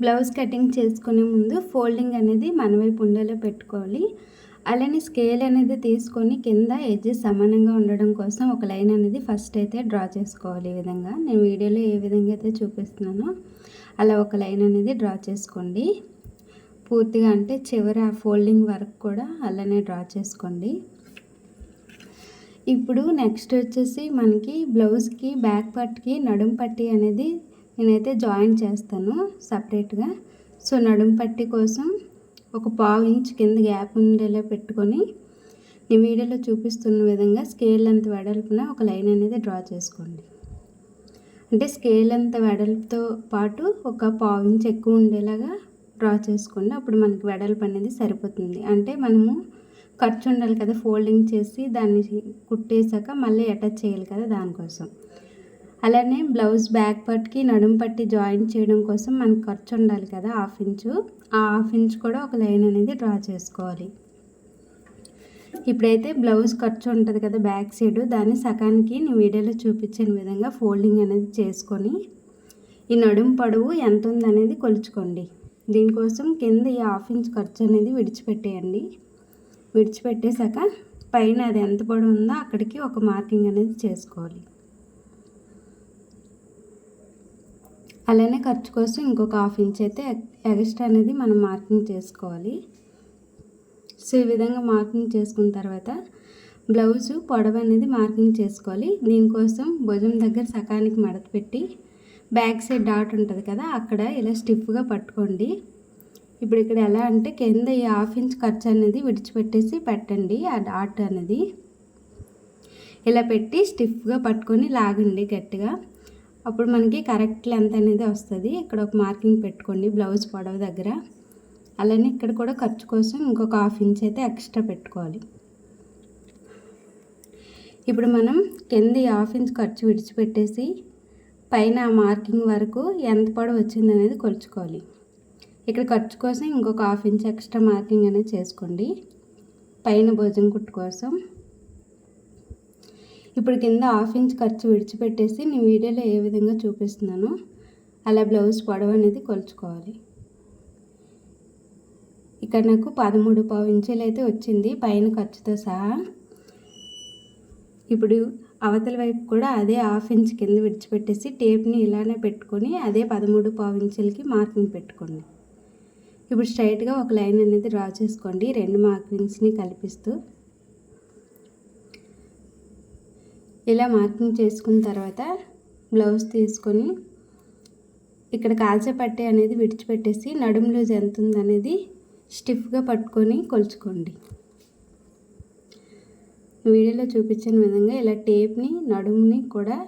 Blouse cutting చేసుకునే ముందు folding అనేది మన వైపు ఉండేలా పెట్టుకోవాలి. అలానే స్కేల్ అనేది తీసుకొని కింద ఎడ్జెస్ సమానంగా ఉండడం కోసం ఒక లైన్ అనేది ఫస్ట్ అయితే డ్రా చేసుకోవాలి ఈ విధంగా. నేను వీడియోలో ఏ విధంగా అయితే చూపిస్తున్నానో అలా ఒక లైన్ అనేది డ్రా చేసుకోండి. పూర్తిగా అంటే చివరి ఆ ఫోల్డింగ్ వర్క్ కూడా అలానే డ్రా చేసుకోండి. ఇప్పుడు నెక్స్ట్ వచ్చేసి మనకి బ్లౌజ్కి బ్యాక్ పట్కి నడుం పట్టి అనేది నేనైతే జాయిన్ చేస్తాను సపరేట్గా. సో నడుం పట్టి కోసం ఒక పావు ఇంచ్ కింద గ్యాప్ ఉండేలా పెట్టుకొని నేను వీడియోలో చూపిస్తున్న విధంగా స్కేల్ అంత వెడల్పున ఒక లైన్ అనేది డ్రా చేసుకోండి. అంటే స్కేల్ అంత వెడల్పుతో పాటు ఒక పావు ఇంచ్ ఎక్కువ ఉండేలాగా డ్రా చేసుకోండి. అప్పుడు మనకి వెడల్పు అనేది సరిపోతుంది. అంటే మనము ఖర్చు ఉండాలి కదా ఫోల్డింగ్ చేసి దాన్ని కుట్టేశాక మళ్ళీ అటాచ్ చేయాలి కదా దానికోసం. అలానే బ్లౌజ్ బ్యాక్ పట్టికి నడుం పట్టి జాయిన్ చేయడం కోసం మనకు ఖర్చు ఉండాలి కదా హాఫ్ ఇంచు. ఆ హాఫ్ ఇంచ్ కూడా ఒక లైన్ అనేది డ్రా చేసుకోవాలి. ఇప్పుడైతే బ్లౌజ్ ఖర్చు ఉంటుంది కదా బ్యాక్ సైడ్ దాన్ని సగానికి నేను వీడియోలో చూపించిన విధంగా ఫోల్డింగ్ అనేది చేసుకొని ఈ నడుం పొడవు ఎంత ఉందనేది కొలుచుకోండి. దీనికోసం కింద ఈ హాఫ్ ఇంచ్ ఖర్చు అనేది విడిచిపెట్టేయండి. విడిచిపెట్టేశాక పైన అది ఎంత పొడవు ఉందో అక్కడికి ఒక మార్కింగ్ అనేది చేసుకోవాలి. అలానే ఖర్చు కోసం ఇంకొక హాఫ్ ఇంచ్ అయితే ఎక్స్ట్రా అనేది మనం మార్కింగ్ చేసుకోవాలి. సో ఈ విధంగా మార్కింగ్ చేసుకున్న తర్వాత బ్లౌజు పొడవు అనేది మార్కింగ్ చేసుకోవాలి. దీనికోసం భుజం దగ్గర సకానికి మడత పెట్టి బ్యాక్ సైడ్ డాట్ ఉంటుంది కదా అక్కడ ఇలా స్టిఫ్గా పట్టుకోండి. ఇప్పుడు ఇక్కడ ఎలా అంటే కింద ఈ హాఫ్ ఇంచ్ ఖర్చు అనేది విడిచిపెట్టేసి పెట్టండి ఆ డాట్ అనేది. ఇలా పెట్టి స్టిఫ్గా పట్టుకొని లాగండి గట్టిగా. అప్పుడు మనకి కరెక్ట్ లెంత్ అనేది వస్తుంది. ఇక్కడ ఒక మార్కింగ్ పెట్టుకోండి బ్లౌజ్ పొడవ దగ్గర. అలానే ఇక్కడ కూడా ఖర్చు కోసం ఇంకొక హాఫ్ ఇంచ్ అయితే ఎక్స్ట్రా పెట్టుకోవాలి. ఇప్పుడు మనం కింద ఈ హాఫ్ ఇంచ్ ఖర్చు విడిచిపెట్టేసి పైన ఆ మార్కింగ్ వరకు ఎంత పొడవు వచ్చింది అనేది కొలుచుకోవాలి. ఇక్కడ ఖర్చు కోసం ఇంకొక హాఫ్ ఇంచ్ ఎక్స్ట్రా మార్కింగ్ అనేది చేసుకోండి. పైన భోజనం కుట్టు కోసం. ఇప్పుడు కింద హాఫ్ ఇంచ్ ఖర్చు విడిచిపెట్టేసి నేను వీడియోలో ఏ విధంగా చూపిస్తున్నానో అలా బ్లౌజ్ పొడవు అనేది కొలుచుకోవాలి. ఇక్కడ నాకు పదమూడు పావు ఇంచులు అయితే వచ్చింది పైన ఖర్చుతో సహా. ఇప్పుడు అవతల వైపు కూడా అదే హాఫ్ ఇంచ్ కింద విడిచిపెట్టేసి టేప్ని ఇలానే పెట్టుకొని అదే పదమూడు పావు ఇంచులకి మార్కింగ్ పెట్టుకోండి. ఇప్పుడు స్ట్రైట్గా ఒక లైన్ అనేది డ్రా చేసుకోండి రెండు మార్కింగ్స్ని కల్పిస్తూ. ఇలా మార్కింగ్ చేసుకున్న తర్వాత బ్లౌజ్ తీసుకొని ఇక్కడ కాల్చే పట్టే అనేది విడిచిపెట్టేసి నడుము లూజ్ ఎంత ఉందనేది స్టిఫ్గా పట్టుకొని కొలుచుకోండి. వీడియోలో చూపించిన విధంగా ఇలా టేప్ని నడుముని కూడా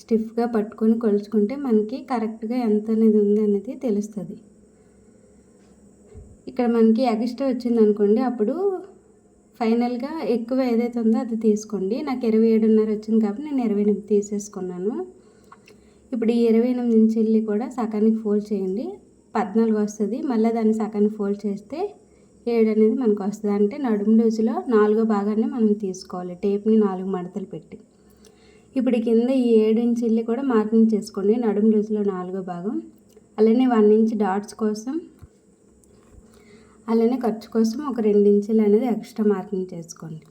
స్టిఫ్గా పట్టుకొని కొలుచుకుంటే మనకి కరెక్ట్గా ఎంత అనేది ఉంది అనేది తెలుస్తుంది. ఇక్కడ మనకి ఎగస్ట్రా వచ్చింది అనుకోండి అప్పుడు ఫైనల్గా ఎక్కువ ఏదైతే ఉందో అది తీసుకోండి. నాకు ఇరవై ఏడున్నర వచ్చింది కాబట్టి నేను ఇరవై ఎనిమిది తీసేసుకున్నాను. ఇప్పుడు ఈ ఇరవై ఎనిమిది ఇంచుల్ని కూడా సకానికి ఫోల్డ్ చేయండి. పద్నాలుగు వస్తుంది. మళ్ళీ దాన్ని సగానికి ఫోల్డ్ చేస్తే ఏడు అనేది మనకు వస్తుంది. అంటే నడుము లూజులో నాలుగో భాగాన్ని మనం తీసుకోవాలి. టేప్ని నాలుగు మడతలు పెట్టి. ఇప్పుడు కింద ఈ ఏడు ఇంచుల్ని కూడా మార్కింగ్ చేసుకోండి. నడుము లూజులో నాలుగో భాగం. అలానే వన్ ఇంచ్ డాట్స్ కోసం అలానే ఖర్చు కోసం ఒక రెండు ఇంచులు అనేది ఎక్స్ట్రా మార్కింగ్ చేసుకోండి.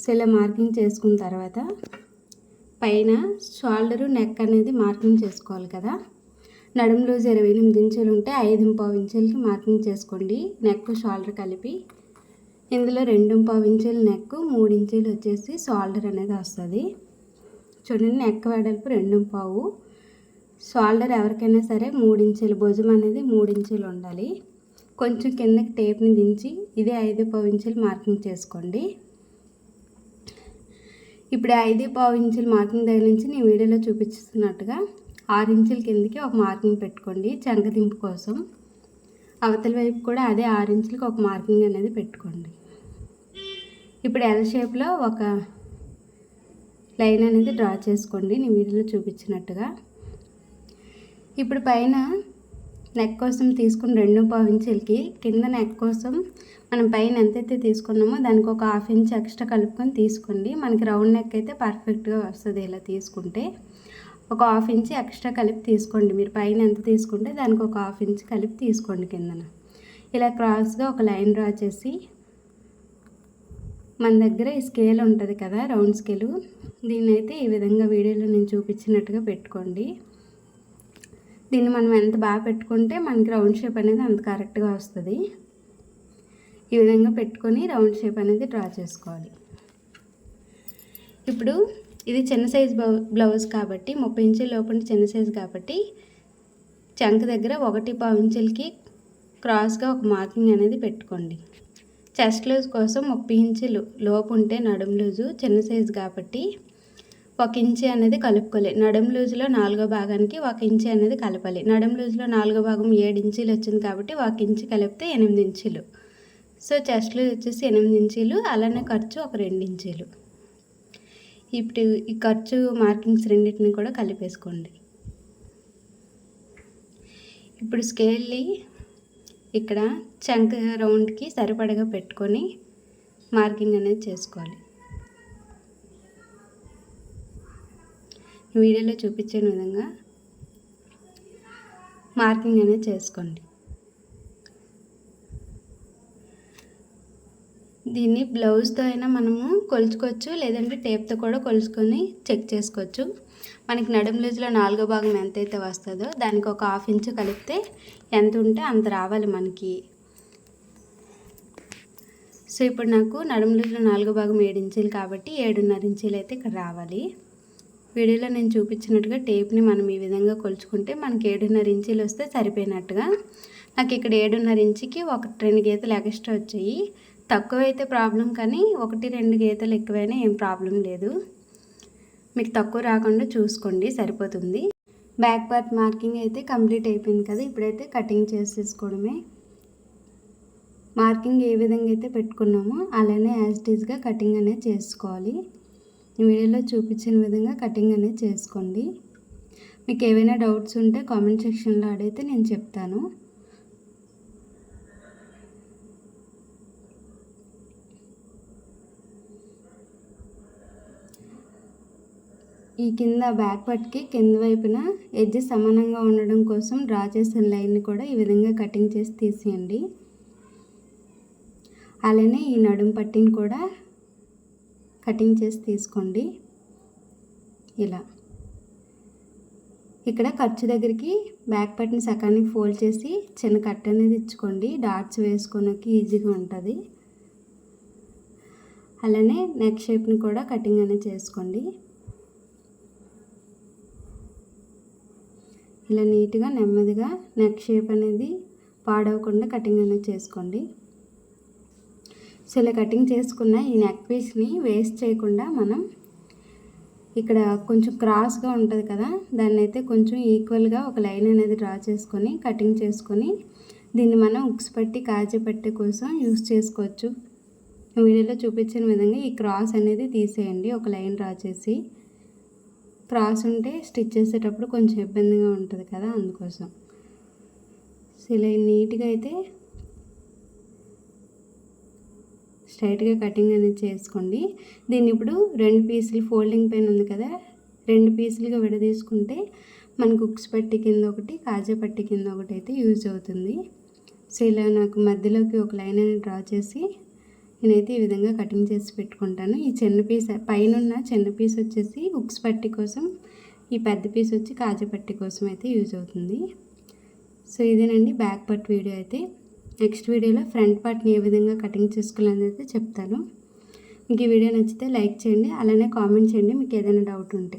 సో ఇలా మార్కింగ్ చేసుకున్న తర్వాత పైన షోల్డరు నెక్ అనేది మార్కింగ్ చేసుకోవాలి కదా. నడుము లూజ్ ఇరవై ఎనిమిది ఇంచులు ఉంటే ఐదు పావు ఇంచులకి మార్కింగ్ చేసుకోండి. నెక్ షోల్డర్ కలిపి ఇందులో రెండు పావు ఇంచులు నెక్ మూడు ఇంచులు వచ్చేసి షోల్డర్ అనేది వస్తుంది. చూడండి నెక్ వెడల్పు రెండు పావు. షోల్డర్ ఎవరికైనా సరే మూడు ఇంచులు భుజం అనేది మూడు ఇంచులు ఉండాలి. కొంచెం కిందకి టేప్ని దించి ఇదే ఐదు పావు ఇంచులు మార్కింగ్ చేసుకోండి. ఇప్పుడు ఐదు పావు ఇంచులు మార్కింగ్ దగ్గర నుంచి నేను వీడియోలో చూపిస్తున్నట్టుగా ఆరు ఇంచుల కిందకి ఒక మార్కింగ్ పెట్టుకోండి చంకదింపు కోసం. అవతల వైపు కూడా అదే ఆరు ఇంచులకి ఒక మార్కింగ్ అనేది పెట్టుకోండి. ఇప్పుడు ఎల్ షేప్లో ఒక లైన్ అనేది డ్రా చేసుకోండి. నేను వీడియోలో చూపించినట్టుగా ఇప్పుడు పైన నెక్ కోసం తీసుకుని రెండు పావు ఇంచులకి కింద నెక్ కోసం మనం పైన ఎంతైతే తీసుకున్నామో దానికి ఒక హాఫ్ ఇంచ్ ఎక్స్ట్రా కలుపుకొని తీసుకోండి. మనకి రౌండ్ నెక్ అయితే పర్ఫెక్ట్గా వస్తుంది ఇలా తీసుకుంటే. ఒక హాఫ్ ఇంచ్ ఎక్స్ట్రా కలిపి తీసుకోండి. మీరు పైన ఎంత తీసుకుంటే దానికి ఒక హాఫ్ ఇంచ్ కలిపి తీసుకోండి కిందన. ఇలా క్రాస్గా ఒక లైన్ డ్రా చేసి మన దగ్గర ఈ స్కేల్ ఉంటుంది కదా రౌండ్ స్కేలు దీన్ని అయితే ఈ విధంగా వీడియోలో నేను చూపించినట్టుగా పెట్టుకోండి. దీన్ని మనం ఎంత బాగా పెట్టుకుంటే మనకి రౌండ్ షేప్ అనేది అంత కరెక్ట్గా వస్తుంది. ఈ విధంగా పెట్టుకొని రౌండ్ షేప్ అనేది డ్రా చేసుకోవాలి. ఇప్పుడు ఇది చిన్న సైజ్ బ్లౌజ్ కాబట్టి ముప్పై ఇంచుల లోపల చిన్న సైజ్ కాబట్టి చంక దగ్గర ఒకటి పావు ఇంచులకి క్రాస్గా ఒక మార్కింగ్ అనేది పెట్టుకోండి. చెస్ట్ లూజ్ కోసం ముప్పై ఇంచులు లోపు ఉంటే నడుం లూజు చిన్న సైజు కాబట్టి ఒక ఇంచి అనేది కలుపుకోవాలి నడుం లూజులో నాలుగో భాగానికి ఒక ఇంచి అనేది కలపాలి. నడుం లూజులో నాలుగో భాగం ఏడు ఇంచీలు వచ్చింది కాబట్టి ఒక ఇంచి కలిపితే ఎనిమిది ఇంచీలు. సో చెస్ట్ లూజ్ వచ్చేసి ఎనిమిది ఇంచీలు అలానే ఖర్చు ఒక రెండు ఇంచీలు. ఇప్పుడు ఈ ఖర్చు మార్కింగ్స్ రెండింటిని కూడా కలిపేసుకోండి. ఇప్పుడు స్కేల్ని ఇక్కడ చంక రౌండ్కి సరిపడగా పెట్టుకొని మార్కింగ్ అనేది చేసుకోవాలి. వీడియోలో చూపించిన విధంగా మార్కింగ్ అనేది చేసుకోండి. దీన్ని బ్లౌజ్తో అయినా మనము కొలుచుకోవచ్చు లేదంటే టేప్తో కూడా కొలుచుకొని చెక్ చేసుకోవచ్చు. మనకి నడుము లూజ్లో నాలుగో భాగం ఎంతైతే వస్తుందో దానికి ఒక హాఫ్ ఇంచు కలిపితే ఎంత ఉంటే అంత రావాలి మనకి. సో ఇప్పుడు నాకు నడుము లూజ్లో నాలుగో భాగం ఏడు ఇంచీలు కాబట్టి ఏడున్నర ఇంచీలు అయితే ఇక్కడ రావాలి. వీడియోలో నేను చూపించినట్టుగా టేప్ని మనం ఈ విధంగా కొలుచుకుంటే మనకి ఏడున్నర ఇంచీలు వస్తే సరిపోయినట్టుగా. నాకు ఇక్కడ ఏడున్నర ఇంచుకి ఒక రెండు గీతలు ఎక్స్ట్రా వచ్చాయి. తక్కువైతే ప్రాబ్లం కానీ ఒకటి రెండు గీతలు ఎక్కువైనా ఏం ప్రాబ్లం లేదు. మీకు తక్కువ రాకుండా చూసుకోండి సరిపోతుంది. బ్యాక్ పార్ట్ మార్కింగ్ అయితే కంప్లీట్ అయిపోయింది కదా ఇప్పుడైతే కటింగ్ చేసేసుకోవడమే. మార్కింగ్ ఏ విధంగా అయితే పెట్టుకున్నామో అలానే యాజ్ టీజ్గా కటింగ్ అనేది చేసుకోవాలి. ఈ వీడియోలో చూపించిన విధంగా కటింగ్ అనేది చేసుకోండి. మీకు ఏవైనా డౌట్స్ ఉంటే కామెంట్ సెక్షన్లో అడిగితే నేను చెప్తాను. ఈ కింద బ్యాక్ పట్కి కింద వైపున ఎడ్జ్ సమానంగా ఉండడం కోసం డ్రా చేసిన లైన్ని కూడా ఈ విధంగా కటింగ్ చేసి తీసేయండి. అలానే ఈ నడుం పట్టిని కూడా కటింగ్ చేసి తీసుకోండి. ఇలా. ఇక్కడ ఖర్చు దగ్గరికి బ్యాక్ పట్టిని సకానికి ఫోల్డ్ చేసి చిన్న కట్ అనేది ఇచ్చుకోండి. డాట్స్ వేసుకోడానికి ఈజీగా ఉంటుంది. అలానే నెక్ షేప్ని కూడా కటింగ్ అనేది చేసుకోండి. ఇలా నీట్గా నెమ్మదిగా నెక్ షేప్ అనేది పాడవకుండా కటింగ్ అనేది చేసుకోండి. సో ఇలా కటింగ్ చేసుకున్న ఈ నెక్ పీస్ని వేస్ట్ చేయకుండా మనం ఇక్కడ కొంచెం క్రాస్గా ఉంటుంది కదా దాన్ని అయితే కొంచెం ఈక్వల్గా ఒక లైన్ అనేది డ్రా చేసుకొని కటింగ్ చేసుకొని దీన్ని మనం ఉక్స్ పట్టి కాజీ పట్టి కోసం యూస్ చేసుకోవచ్చు. వీడియోలో చూపించిన విధంగా ఈ క్రాస్ అనేది తీసేయండి ఒక లైన్ డ్రా చేసి. క్రాస్ ఉంటే స్టిచ్ చేసేటప్పుడు కొంచెం ఇబ్బందిగా ఉంటుంది కదా అందుకోసం. సో ఇలా నీట్గా అయితే స్ట్రైట్గా కటింగ్ అనేది చేసుకోండి. దీన్ని ఇప్పుడు రెండు పీసులు ఫోల్డింగ్ పెయిన్ ఉంది కదా రెండు పీసులుగా విడదీసుకుంటే మనకు ఉక్స్ పట్టి కింద ఒకటి కాజా పట్టి కింద ఒకటి అయితే యూజ్ అవుతుంది. సో ఇలా నాకు మధ్యలోకి ఒక లైన్ అనేది డ్రా చేసి నేనైతే ఈ విధంగా కటింగ్ చేసి పెట్టుకుంటాను. ఈ చిన్న పీస్ పైన ఉన్న చిన్న పీస్ వచ్చేసి ఉక్స్ పట్టి కోసం ఈ పెద్ద పీస్ వచ్చి కాజా పట్టి కోసం అయితే యూజ్ అవుతుంది. సో ఇదేనండి బ్యాక్ పట్ వీడియో అయితే. నెక్స్ట్ వీడియోలో ఫ్రంట్ పార్ట్ని ఏ విధంగా కటింగ్ చేసుకోవాలని అయితే చెప్తాను. మీకు ఈ వీడియో నచ్చితే లైక్ చేయండి అలానే కామెంట్ చేయండి మీకు ఏదైనా డౌట్ ఉంటే.